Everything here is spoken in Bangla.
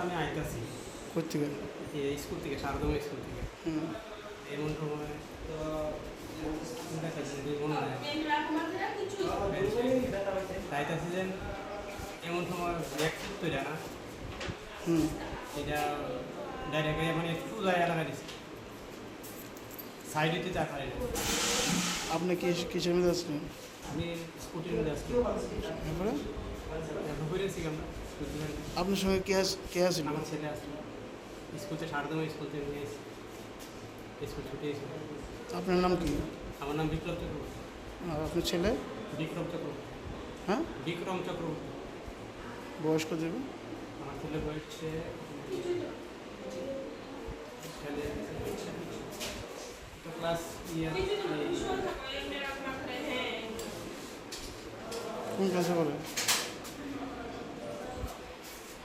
আমি আইতাছি কোথেকে? এই স্কুল থেকে সারদম স্কুল থেকে। হুম। এমন সময় তো দুই চাইতেছি যে এমন সময় ব্যাগ তৈরি না। হুম। এটা ডাইরেক্ট মানে একটু জায়গা লাগা দিচ্ছে সাইডে তো চাকা আপনি কি কিসের মধ্যে আসলেন আমি স্কুটির মধ্যে আসছি তারপরে? ঢুকেছি আমরা। থেকে। আপনার সঙ্গে কে আস কে আসছিল আমার ছেলে আসলো। স্কুল থেকে সারদম স্কুল থেকে নিয়ে এসেছি। স্কুল ছুটি এসে আপনার নাম কি? আমার নাম বিক্রম চক্রবর্তী। আর আপনার ছেলে? বিক্রম চক্রবর্তী। হ্যাঁ? বিক্রম চক্রবর্তী। বয়স কত যাবে আমার ছেলে বয়সে ছেলে তো ক্লাস ইয়ে কোন ক্লাসে পড়ে?